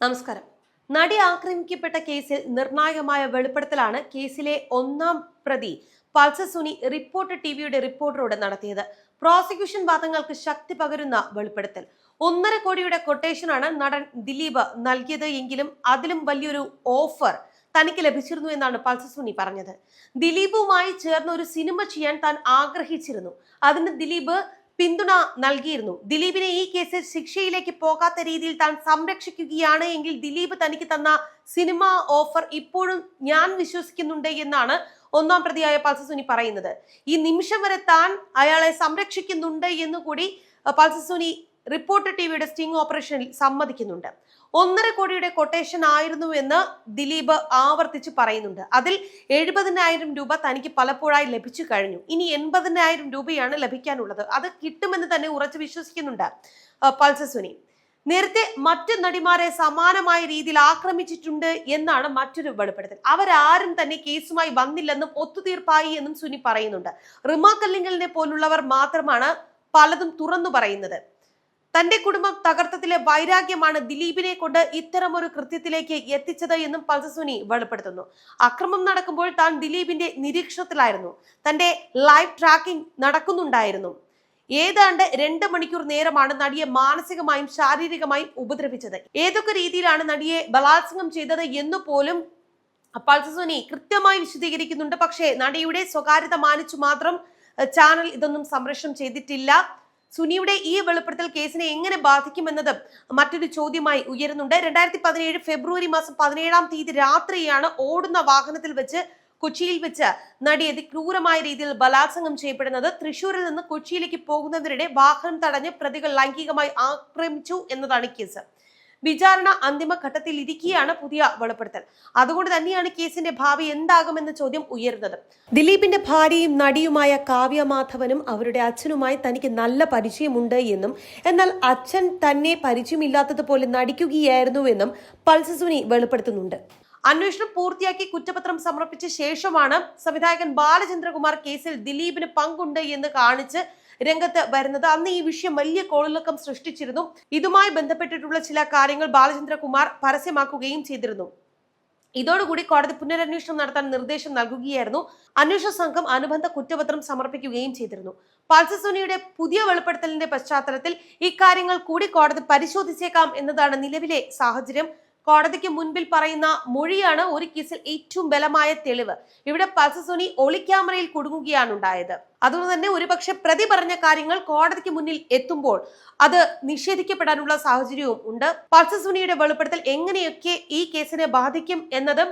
നമസ്കാരം. നടി ആക്രമിക്കപ്പെട്ട കേസിൽ നിർണായകമായ വെളിപ്പെടുത്തലാണ് കേസിലെ ഒന്നാം പ്രതി പൾസർ സുനി റിപ്പോർട്ടർ ടിവിയുടെ റിപ്പോർട്ടറോട് നടത്തിയത്. പ്രോസിക്യൂഷൻ വാദങ്ങൾക്ക് ശക്തി പകരുന്ന വെളിപ്പെടുത്തൽ. ഒന്നര കോടിയുടെ കൊട്ടേഷനാണ് നടൻ ദിലീപ് നൽകിയത് എങ്കിലും അതിലും വലിയൊരു ഓഫർ തനിക്ക് ലഭിച്ചിരുന്നു എന്നാണ് പൾസർ സുനി പറഞ്ഞത്. ദിലീപുമായി ചേർന്ന് ഒരു സിനിമ ചെയ്യാൻ താൻ ആഗ്രഹിച്ചിരുന്നു. അതിന് ദിലീപ് പിന്തുണ നൽകിയിരുന്നു. ദിലീപിനെ ഈ കേസിൽ ശിക്ഷയിലേക്ക് പോകാത്ത രീതിയിൽ താൻ സംരക്ഷിക്കുകയാണ് എങ്കിൽ ദിലീപ് തനിക്ക് തന്ന സിനിമ ഓഫർ ഇപ്പോഴും ഞാൻ വിശ്വസിക്കുന്നുണ്ട് എന്നാണ് ഒന്നാം പ്രതിയായ പൾസസുനി പറയുന്നത്. ഈ നിമിഷം വരെ താൻ അയാളെ സംരക്ഷിക്കുന്നുണ്ട് എന്നുകൂടി പൾസർ സുനി റിപ്പോർട്ടർ ടിവിയുടെ സ്റ്റിംഗ് ഓപ്പറേഷനിൽ സമ്മതിക്കുന്നുണ്ട്. ഒന്നര കോടിയുടെ കൊട്ടേഷൻ ആയിരുന്നു എന്ന് ദിലീപ് ആവർത്തിച്ച് പറയുന്നുണ്ട്. അതിൽ എഴുപതിനായിരം രൂപ തനിക്ക് പലപ്പോഴായി ലഭിച്ചു കഴിഞ്ഞു. ഇനി എൺപതിനായിരം രൂപയാണ് ലഭിക്കാനുള്ളത്. അത് കിട്ടുമെന്ന് തന്നെ ഉറച്ചു വിശ്വസിക്കുന്നുണ്ട് പൾസസുനി നേരത്തെ മറ്റു നടിമാരെ സമാനമായ രീതിയിൽ ആക്രമിച്ചിട്ടുണ്ട് എന്നാണ് മറ്റൊരു വെളിപ്പെടുത്തൽ. അവരാരും തന്നെ കേസുമായി വന്നില്ലെന്നും ഒത്തുതീർപ്പായി എന്നും സുനി പറയുന്നുണ്ട്. റിമാ കല്ലിങ്ങലിനെ പോലുള്ളവർ മാത്രമാണ് പലതും തുറന്നു പറയുന്നത്. തന്റെ കുടുംബം തകർത്തതിലെ വൈരാഗ്യമാണ് ദിലീപിനെ കൊണ്ട് ഇത്തരം ഒരു കൃത്യത്തിലേക്ക് എത്തിച്ചത് എന്നും പൾസസുനി വെളിപ്പെടുത്തുന്നു. അക്രമം നടക്കുമ്പോൾ താൻ ദിലീപിന്റെ നിരീക്ഷണത്തിലായിരുന്നു. തന്റെ ലൈവ് ട്രാക്കിംഗ് നടക്കുന്നുണ്ടായിരുന്നു. ഏതാണ്ട് രണ്ട് മണിക്കൂർ നേരമാണ് നടിയെ മാനസികമായും ശാരീരികമായും ഉപദ്രവിച്ചത്. ഏതൊക്കെ രീതിയിലാണ് നടിയെ ബലാത്സംഗം ചെയ്തത് എന്ന് പോലും പൾസസുനി കൃത്യമായി വിശദീകരിക്കുന്നുണ്ട്. പക്ഷേ നടിയുടെ സ്വകാര്യത മാനിച്ചു മാത്രം ചാനൽ ഇതൊന്നും സംരക്ഷണം ചെയ്തിട്ടില്ല. സുനിയുടെ ഈ വെളിപ്പെടുത്തൽ കേസിനെ എങ്ങനെ ബാധിക്കുമെന്നത് മറ്റൊരു ചോദ്യമായി ഉയരുന്നുണ്ട്. രണ്ടായിരത്തി പതിനേഴ് ഫെബ്രുവരി മാസം പതിനേഴാം തീയതി രാത്രിയാണ് ഓടുന്ന വാഹനത്തിൽ വെച്ച് കൊച്ചിയിൽ വെച്ച് നടി അതിക്രൂരമായ രീതിയിൽ ബലാത്സംഗം ചെയ്യപ്പെടുന്നത്. തൃശൂരിൽ നിന്ന് കൊച്ചിയിലേക്ക് പോകുന്നതിനിടെ വാഹനം തടഞ്ഞ് പ്രതികൾ ലൈംഗികമായി ആക്രമിച്ചു എന്നതാണ് കേസ്. വിചാരണ അന്തിമ ഘട്ടത്തിൽ ഇരിക്കുകയാണ് പുതിയ വെളിപ്പെടുത്തൽ. അതുകൊണ്ട് തന്നെയാണ് കേസിന്റെ ഭാവി എന്താകുമെന്ന ചോദ്യം ഉയരുന്നത്. ദിലീപിന്റെ ഭാര്യയും നടിയുമായ കാവ്യ മാധവനും അവരുടെ അച്ഛനുമായി തനിക്ക് നല്ല പരിചയമുണ്ട് എന്നും എന്നാൽ അച്ഛൻ തന്നെ പരിചയമില്ലാത്തതുപോലെ നടിക്കുകയായിരുന്നുവെന്നും പൾസസുനി വെളിപ്പെടുത്തുന്നുണ്ട്. അന്വേഷണം പൂർത്തിയാക്കി കുറ്റപത്രം സമർപ്പിച്ച ശേഷമാണ് സംവിധായകൻ ബാലചന്ദ്രകുമാർ കേസിൽ ദിലീപിന് പങ്കുണ്ട് എന്ന് കാണിച്ച് രംഗത്ത് വരുന്നത്. അന്ന് ഈ വിഷയം വലിയ കോളിളക്കം സൃഷ്ടിച്ചിരുന്നു. ഇതുമായി ബന്ധപ്പെട്ടിട്ടുള്ള ചില കാര്യങ്ങൾ ബാലചന്ദ്രകുമാർ പരസ്യമാക്കുകയും ചെയ്തിരുന്നു. ഇതോടുകൂടി കോടതി പുനരന്വേഷണം നടത്താൻ നിർദ്ദേശം നൽകുകയായിരുന്നു. അന്വേഷണ സംഘം അനുബന്ധ കുറ്റപത്രം സമർപ്പിക്കുകയും ചെയ്തിരുന്നു. പാൽസസോനിയുടെ പുതിയ വെളിപ്പെടുത്തലിന്റെ പശ്ചാത്തലത്തിൽ ഇക്കാര്യങ്ങൾ കൂടി കോടതി പരിശോധിച്ചേക്കാം എന്നതാണ് നിലവിലെ സാഹചര്യം. കോടതിക്ക് മുൻപിൽ പറയുന്ന മൊഴിയാണ് ഒരു കേസിൽ ഏറ്റവും ബലമായ തെളിവ്. ഇവിടെ പൾസസുനി ഒളിക്യാമറയിൽ കുടുങ്ങുകയാണ് ഉണ്ടായത്. അതുകൊണ്ട് തന്നെ ഒരുപക്ഷെ പ്രതി പറഞ്ഞ കാര്യങ്ങൾ കോടതിക്ക് മുന്നിൽ എത്തുമ്പോൾ അത് നിഷേധിക്കപ്പെടാനുള്ള സാഹചര്യവും ഉണ്ട്. പൾസസുനിയുടെ വെളിപ്പെടുത്തൽ എങ്ങനെയൊക്കെ ഈ കേസിനെ ബാധിക്കും എന്നതും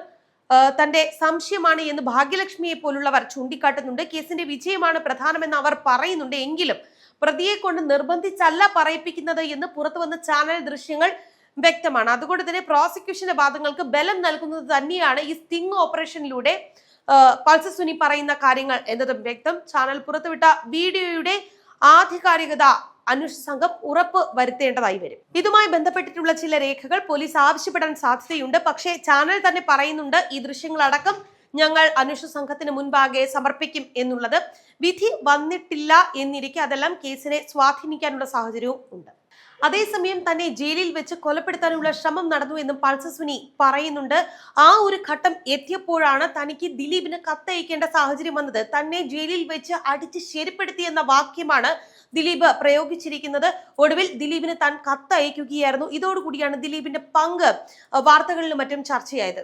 തന്റെ സംശയമാണ് എന്ന് ഭാഗ്യലക്ഷ്മിയെ പോലുള്ളവർ ചൂണ്ടിക്കാട്ടുന്നുണ്ട്. കേസിന്റെ വിജയമാണ് പ്രധാനമെന്ന് അവർ പറയുന്നുണ്ട്. എങ്കിലും പ്രതിയെ കൊണ്ട് നിർബന്ധിച്ചല്ല പറയിപ്പിക്കുന്നത് എന്ന് പുറത്തു വന്ന ചാനൽ ദൃശ്യങ്ങൾ വ്യക്തമാണ്. അതുകൊണ്ട് തന്നെ പ്രോസിക്യൂഷന്റെ വാദങ്ങൾക്ക് ബലം നൽകുന്നത് തന്നെയാണ് ഈ സ്റ്റിംഗ് ഓപ്പറേഷനിലൂടെ പൾസർ സുനി പറയുന്ന കാര്യങ്ങൾ എന്നതും വ്യക്തം. ചാനൽ പുറത്തുവിട്ട വീഡിയോയുടെ ആധികാരികത അന്വേഷണ സംഘം ഉറപ്പ് വരുത്തേണ്ടതായി വരും. ഇതുമായി ബന്ധപ്പെട്ടിട്ടുള്ള ചില രേഖകൾ പോലീസ് ആവശ്യപ്പെടാൻ സാധ്യതയുണ്ട്. പക്ഷേ ചാനൽ തന്നെ പറയുന്നുണ്ട് ഈ ദൃശ്യങ്ങളടക്കം ഞങ്ങൾ അന്വേഷണ സംഘത്തിന് മുൻപാകെ സമർപ്പിക്കും എന്നുള്ളത് വിധി വന്നിട്ടില്ല എന്നിരിക്കെ അതെല്ലാം കേസിനെ സ്വാധീനിക്കാനുള്ള സാഹചര്യവും ഉണ്ട്. അതേസമയം തന്നെ ജയിലിൽ വെച്ച് കൊലപ്പെടുത്താനുള്ള ശ്രമം നടന്നു എന്നും പൾസസ്വിനി പറയുന്നുണ്ട്. ആ ഒരു ഘട്ടം എത്തിയപ്പോഴാണ് തനിക്ക് ദിലീപിന് കത്തയക്കേണ്ട സാഹചര്യം വന്നത്. തന്നെ ജയിലിൽ വെച്ച് അടിച്ച് ശരിപ്പെടുത്തി എന്ന വാക്യമാണ് ദിലീപ് പ്രയോഗിച്ചിരിക്കുന്നത്. ഒടുവിൽ ദിലീപിന് താൻ കത്തയക്കുകയായിരുന്നു. ഇതോടുകൂടിയാണ് ദിലീപിന്റെ പങ്ക് വാർത്തകളിലും മറ്റും ചർച്ചയായത്.